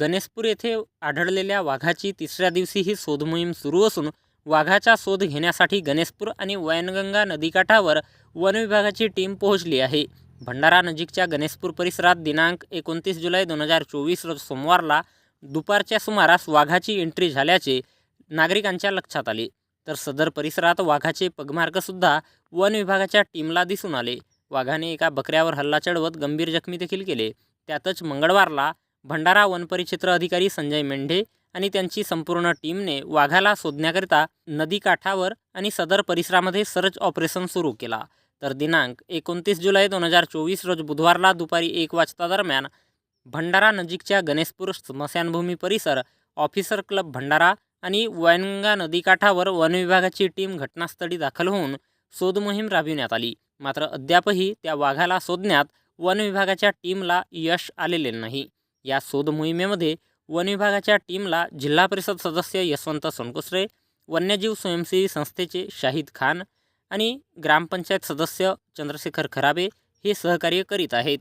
गणेशपूर येथे आढळलेल्या वाघाची तिसऱ्या दिवशी ही शोधमोहीम सुरू असून वाघाचा शोध घेण्यासाठी गणेशपूर आणि वैनगंगा नदीकाठावर वन विभागाची टीम पोहोचली आहे. भंडारा नजीकच्या गणेशपूर परिसरात दिनांक एकोणतीस जुलै दोन हजार चोवीस रोज सोमवारला दुपारच्या सुमारास वाघाची एंट्री झाल्याचे नागरिकांच्या लक्षात आले. तर सदर परिसरात वाघाचे पगमार्गसुद्धा वन विभागाच्या टीमला दिसून आले. वाघाने एका बकऱ्यावर हल्ला चढवत गंभीर जखमी देखील केले. त्यातच मंगळवारला भंडारा वनपरिक्षेत्र अधिकारी संजय मेंढे आणि त्यांची संपूर्ण टीमने वाघाला शोधण्याकरिता नदीकाठावर आणि सदर परिसरामध्ये सर्च ऑपरेशन सुरू केला. तर दिनांक एकोणतीस जुलै दोन हजार चोवीस रोज बुधवारला दुपारी एक वाजता दरम्यान भंडारा नजीकच्या गणेशपूर स्मशानभूमी परिसर ऑफिसर क्लब भंडारा आणि वैनगंगा नदीकाठावर वन विभागाची टीम घटनास्थळी दाखल होऊन शोधमोहीम राबविण्यात आली. मात्र अद्यापही त्या वाघाला शोधण्यात वन विभागाच्या टीमला यश आलेले नाही. या शोध मोहिमेमध्ये वन विभागाच्या टीमला जिल्हा परिषद सदस्य यशवंत सोनकुसरे वन्यजीव स्वयंसेवी संस्थेचे शाहिद खान आणि ग्रामपंचायत सदस्य चंद्रशेखर खराबे हे सहकार्य करीत आहेत.